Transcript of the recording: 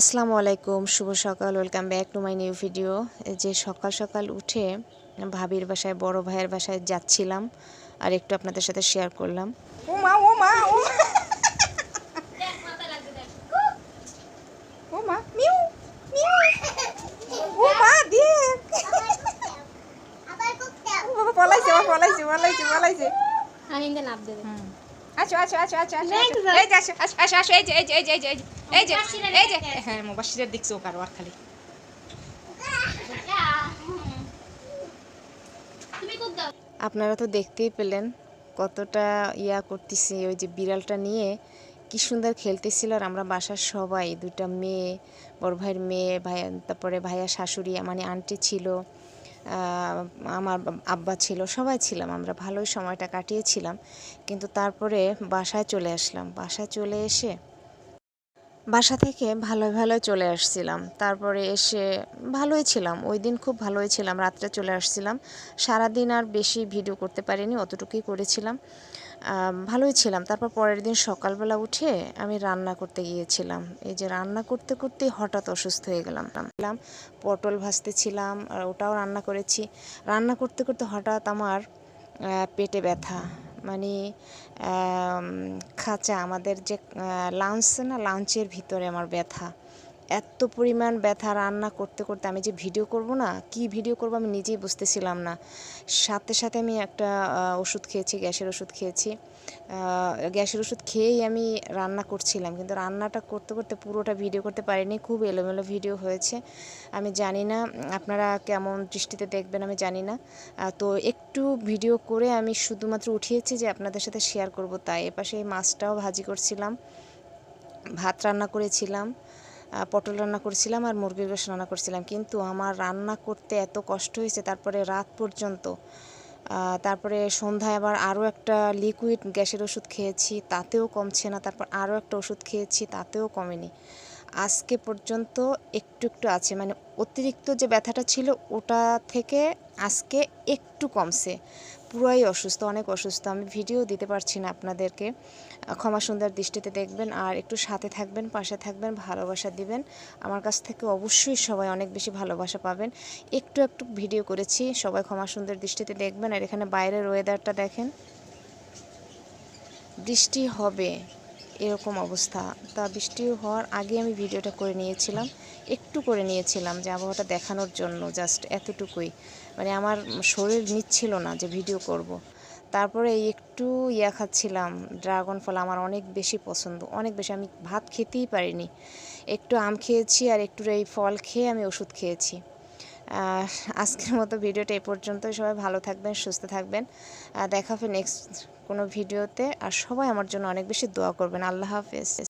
আসসালামু আলাইকুম শুভ সকাল welcome back to my new video. এই যে সকাল সকাল উঠে ভাবির বাসায় বড় ভাইয়ের বাসায় যাচ্ছিলাম আর একটু আপনাদের সাথে শেয়ার করলাম। ও মা ও মা ও মা মিউ। মিউ ও মা দেখ ও পলাইছে পলাইছে পলাইছে পলাইছে। আনিন্দে লাভ দেবে আচ্ছা আচ্ছা আচ্ছা আচ্ছা আচ্ছা এই যে আসো আসো আসো আসো এই যে এই যে এই যে এই যে এই যে এই যে হ্যাঁ মুবাশিরের দেখছ ও খালি। তুমি খুব দাও। আপনারা তো দেখতেই পেলেন কতটা ইয়া করতেছি ওই যে বিড়ালটা নিয়ে কি সুন্দর খেলতেছিল। আর আমরা বাসার সবাই দুটা মেয়ে বড় ভাইয়ের মেয়ে ভাই তারপরে ভাইয়া শাশুড়ি মানে আন্টি ছিল। আমার আব্বা ছিল, সবাই ছিলাম আমরা, ভালোই সময়টা কাটিয়েছিলাম। কিন্তু তারপরে বাসায় চলে আসলাম। বাসায় চলে এসে বাসা থেকে ভালো ভালো চলে আসছিলাম। তারপরে এসে ভালোই ছিলাম, ওই দিন খুব ভালোই ছিলাম, রাত্রে চলে আসছিলাম। সারাদিন আর বেশি ভিডিও করতে পারিনি, অতটুকুই করেছিলাম। ভালোই ছিলাম। তারপর পরের দিন সকালবেলা উঠে আমি রান্না করতে গিয়েছিলাম। এই যে রান্না করতে করতে হঠাৎ অসুস্থ হয়ে গেলাম। পটল ভাজতে ছিলাম আর ওটাও রান্না করেছি। রান্না করতে করতে হঠাৎ আমার পেটে ব্যথা। মানে খাঁচা, আমাদের যে লাঞ্চ না লাঞ্চের ভিতরে আমার ব্যথা। এত পরিমাণ ব্যথা রান্না করতে করতে আমি যে ভিডিও করব না, কি ভিডিও করব আমি নিজেই বুঝতেছিলাম না। সাথে সাথে আমি একটা ওষুধ খেয়েছি, গ্যাসের ওষুধ খেয়েছি। গ্যাসের ওষুধ খেয়েই আমি রান্না করছিলাম, কিন্তু রান্নাটা করতে করতে পুরোটা ভিডিও করতে পারিনি, খুব এলোমেলো ভিডিও হয়েছে। আমি জানি না, আপনারা কেমন দৃষ্টিতে দেখবেন আমি জানি না। তো একটু ভিডিও করে আমি শুধুমাত্র উঠিয়েছি যে আপনাদের সাথে শেয়ার করব, তাই এপাশে মাছটাও ভাজি করছিলাম, ভাত রান্না করেছিলাম। পটল রান্না করেছিলাম আর মুরগির গোশ রান্না করছিলাম। কিন্তু আমার রান্না করতে এত কষ্ট হয়েছে, তারপরে রাত পর্যন্ত। তারপরে সন্ধ্যায় আবার আরও একটা লিকুইড গ্যাসের ওষুধ খেয়েছি, তাতেও কমছে না। তারপর আরও একটা ওষুধ খেয়েছি, তাতেও কমেনি। আজকে পর্যন্ত একটু একটু আছে। মানে অতিরিক্ত যে ব্যথাটা ছিল, ওটা থেকে আজকে একটু কমছে। পুরাই অসুস্থ, অনেক অসুস্থ। আমি ভিডিও দিতে পারছি না আপনাদেরকে। ক্ষমা সুন্দর দৃষ্টিতে দেখবেন আর একটু সাথে থাকবেন, পাশে থাকবেন, ভালোবাসা দিবেন। আমার কাছ থেকে অবশ্যই সবাই অনেক বেশি ভালোবাসা পাবেন। একটু একটু ভিডিও করেছি, সবাই ক্ষমা সুন্দর দৃষ্টিতে দেখবেন। আর এখানে বাইরের ওয়েদারটা দেখেন। বৃষ্টি হবে। এরকম অবস্থা। তা বৃষ্টি হওয়ার আগে আমি ভিডিওটা করে নিয়েছিলাম। একটু করে নিয়েছিলাম যে আবহাওয়াটা দেখানোর জন্য জাস্ট এতটুকুই। মানে আমার শরীর নিচ্ছিল না যে ভিডিও করব। তারপরে একটু ইয়া খাচ্ছিলাম, ড্রাগন ফল আমার অনেক বেশি পছন্দ। অনেক বেশি, আমি ভাত খেতেই পারিনি। একটু আম খেয়েছি আর একটু এই ফল খেয়ে আমি ওষুধ খেয়েছি। আজকের মতো ভিডিওটা এ পর্যন্ত সবাই ভালো থাকবেন, সুস্থ থাকবেন। দেখা হবে নেক্সট কোনো ভিডিওতে। আর সবাই আমার জন্য অনেক বেশি দোয়া করবেন। আল্লাহ হাফেজ।